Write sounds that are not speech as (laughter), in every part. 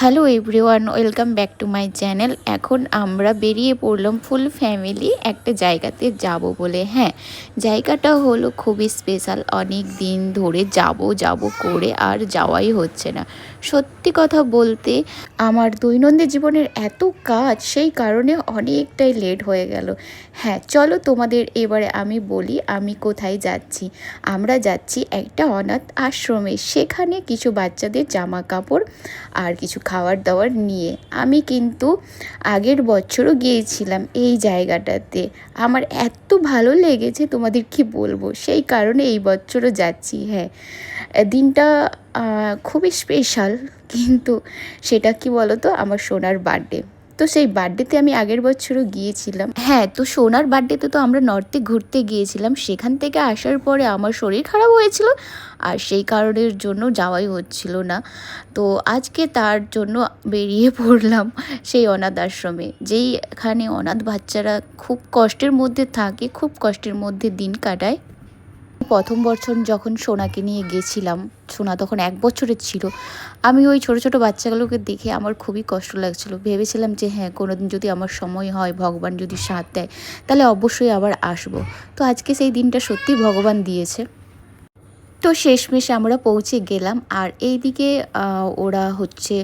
Hello everyone, welcome back to my channel. এখন আমরা বেরিয়ে পড়লাম ফুল ফ্যামিলি একটা জায়গাতে যাব বলে। হ্যাঁ জায়গাটা হলো খুবই স্পেশাল। অনেক দিন ধরে যাব যাব করে আর যাওয়াই হচ্ছে না। সত্যি কথা বলতে, আমার দৈনন্দিন জীবনের এত কাজ সেই কারণে অনেকটাই লেট হয়ে গেল। হ্যাঁ চলো তোমাদের এবারে আমি বলি আমি কোথায় যাচ্ছি। আমরা যাচ্ছি একটা অনাথ আশ্রমে। সেখানে কিছু বাচ্চাদের জামা কাপড় আর কিছু খাবার দাবার নিয়ে। আমি কিন্তু আগের বছরও গিয়েছিলাম এই জায়গাটাতে। আমার এত ভালো লেগেছে, তোমাদের কি বলব? সেই কারণে এই বছরও যাচ্ছি হ্যাঁ। দিনটা খুবই স্পেশাল কিন্তু সেটা কি বলো তো আমার সোনার বার্থডে তো সেই বার্থডেতে আমি আগের বছরও গিয়েছিলাম। হ্যাঁ তো সোনার বার্থডেতে তো আমরা নর্থে ঘুরতে গিয়েছিলাম। সেখান থেকে আসার পরে আমার শরীর খারাপ হয়েছিল, আর সেই কারণের জন্য যাওয়াই হচ্ছিল না। তো আজকে তার জন্য বেরিয়ে পড়লাম সেই অনাথ আশ্রমে যেই এখানে অনাথ বাচ্চারা খুব কষ্টের মধ্যে থাকে, খুব কষ্টের মধ্যে দিন কাটায়। প্রথম বছর যখন সোনাকে নিয়ে গেছিলাম, সোনা তখন এক বছরের ছিল, আমি ওই ছোট ছোট বাচ্চাগুলোকে দেখে আমার খুবই কষ্ট লাগছিল। ভেবেছিলাম যে হ্যাঁ কোনো দিন যদি আমার সময় হয়, ভগবান যদি সাথ দেয়, তাহলে অবশ্যই আবার আসব। তো আজকে সেই দিনটা সত্যি ভগবান দিয়েছে। তো শেষমেশ আমরা পৌঁছে গেলাম। আর এইদিকে আহ, ওরা হচ্ছে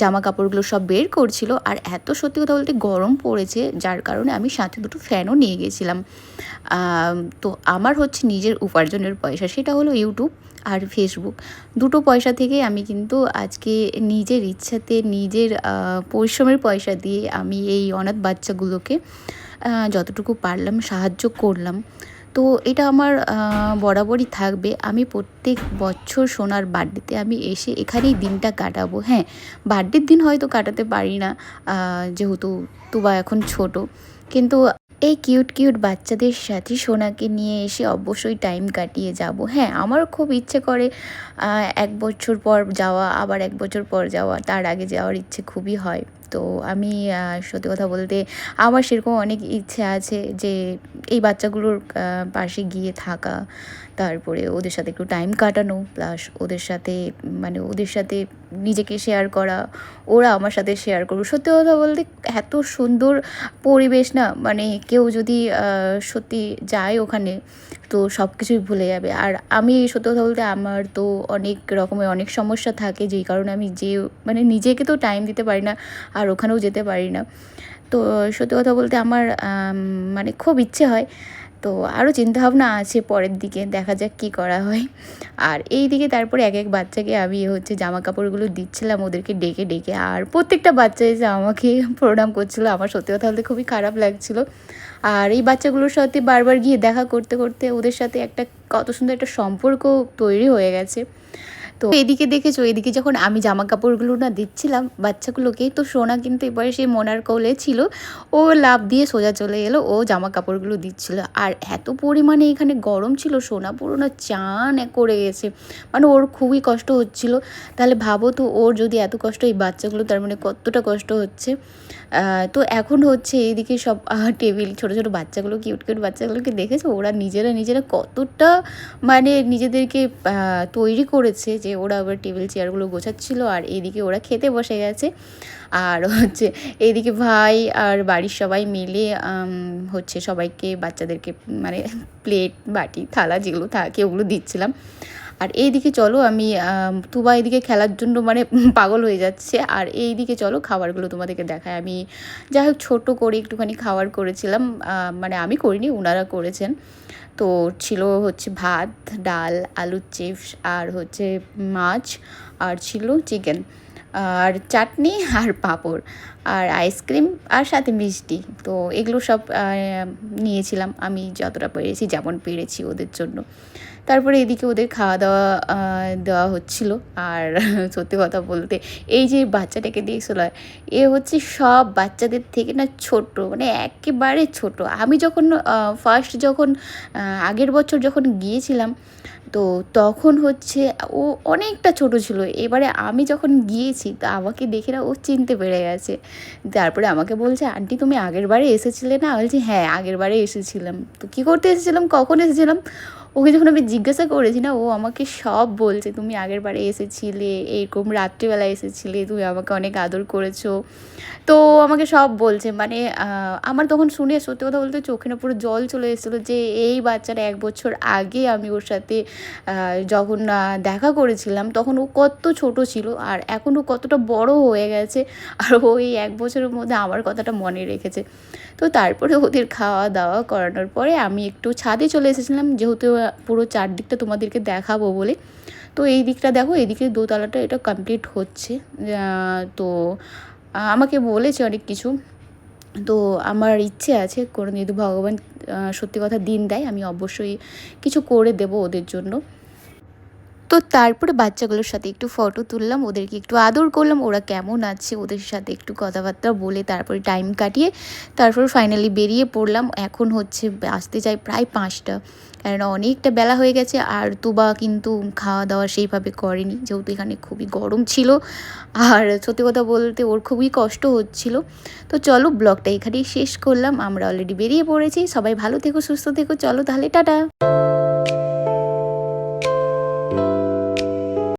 জামা কাপড়গুলো সব বের করছিল। আর এত সত্যি কথা বলতে গরম পড়েছে যার কারণে আমি সাথে দুটো ফ্যানও নিয়ে গেছিলাম। তো আমার হচ্ছে নিজের উপার্জনের পয়সা সেটা হলো ইউটিউব আর ফেসবুক। দুটো পয়সা থেকে আমি কিন্তু আজকে নিজের ইচ্ছাতে নিজের পরিশ্রমের পয়সা দিয়ে আমি এই অনাথ বাচ্চাগুলোকে যতটুকু পারলাম সাহায্য করলাম। তো এটা আমার বরাবরই থাকবে। আমি প্রত্যেক বছর সোনার বার্থডেতে আমি এসে এখানেই দিনটা কাটাবো। হ্যাঁ বার্থডের দিন হয়তো কাটাতে পারি না যেহেতু তুবা এখন ছোট। কিন্তু এই কিউট কিউট বাচ্চাদের সাথে সোনাকে নিয়ে এসে অবশ্যই টাইম কাটিয়ে যাব। হ্যাঁ আমারও খুব ইচ্ছে করে এক বছর পর যাওয়া, আবার এক বছর পর যাওয়া, তার আগে যাওয়ার ইচ্ছে খুবই হয়। তো আমি সত্যি কথা বলতে আমার সেরকম অনেক ইচ্ছে আছে যে এই বাচ্চাগুলোর পাশে গিয়ে থাকা, তারপরে ওদের সাথে একটু টাইম কাটানো প্লাস ওদের সাথে মানে ওদের সাথে নিজেকে শেয়ার করা, ওরা আমার সাথে শেয়ার করুক। সত্যি কথা বলতে এত সুন্দর পরিবেশ না মানে কেউ যদি সত্যি যায় ওখানে, তো সব কিছুই ভুলে যাবে। আর আমি সত্যি কথা বলতে আমার তো অনেক রকমের অনেক সমস্যা থাকে, যেই কারণে আমি যে মানে নিজেকে তো টাইম দিতে পারি না, আর ওখানেও যেতে পারি না। তো সত্যি কথা বলতে আমার মানে খুব ইচ্ছে হয়। তো আরও চিন্তাভাবনা আছে পরের দিকে, দেখা যাক কী করা হয়। আর এই দিকে তারপরে এক এক বাচ্চাকে আমি হচ্ছে জামা কাপড়গুলো দিচ্ছিলাম, ওদেরকে ডেকে ডেকে আর প্রত্যেকটা বাচ্চা এসে আমাকে প্রণাম করছিল। আমার সত্যি কথা বলতে খুবই খারাপ লাগছিল। আর এই বাচ্চাগুলোর সাথে বারবার গিয়ে দেখা করতে করতে ওদের সাথে একটা কত সুন্দর একটা সম্পর্ক তৈরি হয়ে গেছে। তো এদিকে দেখেছ, এদিকে যখন আমি জামা কাপড়গুলো না দিচ্ছিলাম, বাচ্চাগুলোকে, তো সোনা কিন্তু এবারে সেই মোনার কোলে ছিল, ও লাভ দিয়ে সোজা চলে এলো, ও জামা কাপড়গুলো দিচ্ছিল। আর এত পরিমাণে এখানে গরম ছিল, সোনা পুরো না চান করে গেছে। মানে ওর খুবই কষ্ট হচ্ছিল। তাহলে ভাবো তো, ওর যদি এত কষ্ট এই বাচ্চাগুলো, তার মানে কতটা কষ্ট হচ্ছে? তো এখন হচ্ছে এইদিকে সব টেবিল, ছোট ছোট বাচ্চাগুলো, কিউট কিউট বাচ্চাগুলোকে দেখেছ? ওরা নিজেরা নিজেরা কতটা মানে নিজেদেরকে তৈরি করেছে যে ওরা আবার টেবিল চেয়ারগুলো গোছাচ্ছিল আর এইদিকে ওরা খেতে বসে গেছে। আর হচ্ছে এইদিকে ভাই আর বাড়ির সবাই মিলে হচ্ছে সবাইকে বাচ্চাদেরকে মানে প্লেট বাটি, থালা যেগুলো থাকে ওগুলো দিচ্ছিলাম। আর এইদিকে চলো, আমি তুবা এইদিকে খেলার জন্য মানে (laughs) পাগল হয়ে যাচ্ছে। আর এইদিকে চলো, খাবারগুলো তোমাদেরকে দেখায় আমি যাই হোক, ছোটো করে একটুখানি খাবার করেছিলাম। মানে আমি করিনি ওনারা করেছেন। তো ছিল হচ্ছে ভাত, ডাল, আলুর চিপস আর হচ্ছে মাছ আর ছিল চিকেন। আর চাটনি আর পাঁপড় আর আইসক্রিম আর সাথে মিষ্টি। তো এগুলো সব নিয়েছিলাম। আমি যতটা পেরেছি, যেমন পেরেছি ওদের জন্য। তারপরে এদিকে ওদের খাওয়া দাওয়া দেওয়া হচ্ছিল। আর (laughs) সত্যি কথা বলতে, এই যে বাচ্চাটাকে দেখছিল এ হচ্ছে সব বাচ্চাদের থেকে না ছোট মানে একেবারে ছোট। আমি যখন ফার্স্ট যখন আগের বছর যখন গিয়েছিলাম, তো তখন হচ্ছে ও অনেকটা ছোট ছিল। এবারে আমি যখন গিয়েছি, তো আমাকে দেখে না ও চিনতে পেরে গেছে। তারপরে আমাকে বলছে, আন্টি, তুমি আগের বারে এসেছিলে না? বলছি হ্যাঁ আগের বারে এসেছিলাম। তো কী করতে এসেছিলাম? কখন এসেছিলাম? ওকে যখন আমি জিজ্ঞাসা করেছি না, ও আমাকে সব বলছে, তুমি আগের বারে এসেছিলে এরকম রাত্রিবেলা এসেছিলে, তুমি আমাকে অনেক আদর করেছ। তো আমাকে সব বলছে মানে আমার তখন শুনে, সত্যি কথা বলতে চোখে না পুরো জল চলে এসেছিল যে এই বাচ্চাটা এক বছর আগে আমি ওর সাথে যখন দেখা করেছিলাম, তখন ও কত ছোট ছিল আর এখন ও কতটা বড় হয়ে গেছে, আর ও এই এক বছরের মধ্যে আমার কথাটা মনে রেখেছে। তো তারপরে ওদের খাওয়া দাওয়া করানোর পরে আমি একটু ছাদে চলে এসেছিলাম, যেহেতু পুরো চারদিকটা তোমাদেরকে দেখাবো বলে। তো এই দিকটা দেখো এদিকে দোতলাটা এটা কমপ্লিট হচ্ছে। তো আমাকে বলেছে অনেক কিছু। তো আমার ইচ্ছে আছে কোনো যদি ভগবান সত্যি কথা দিন দেয়, আমি অবশ্যই কিছু করে দেব ওদের জন্য। তো তারপরে বাচ্চাগুলোর সাথে একটু ফটো তুললাম, ওদেরকে একটু আদর করলাম, ওরা কেমন আছে, ওদের সাথে একটু কথাবার্তা বলে তারপরে টাইম কাটিয়ে তারপর ফাইনালি বেরিয়ে পড়লাম। এখন হচ্ছে আসতে চাই প্রায় পাঁচটা, কারণ অনেকটা বেলা হয়ে গেছে, আর তুবা কিন্তু খাওয়া দাওয়া সেইভাবে করেনি, যেহেতু এখানে খুবই গরম ছিল। আর সত্যি কথা বলতে ওর খুবই কষ্ট হচ্ছিল। তো চলো ব্লগটা এখানেই শেষ করলাম, আমরা অলরেডি বেরিয়ে পড়েছি, সবাই ভালো থেকো, সুস্থ থেকো, চলো তাহলে টাটা।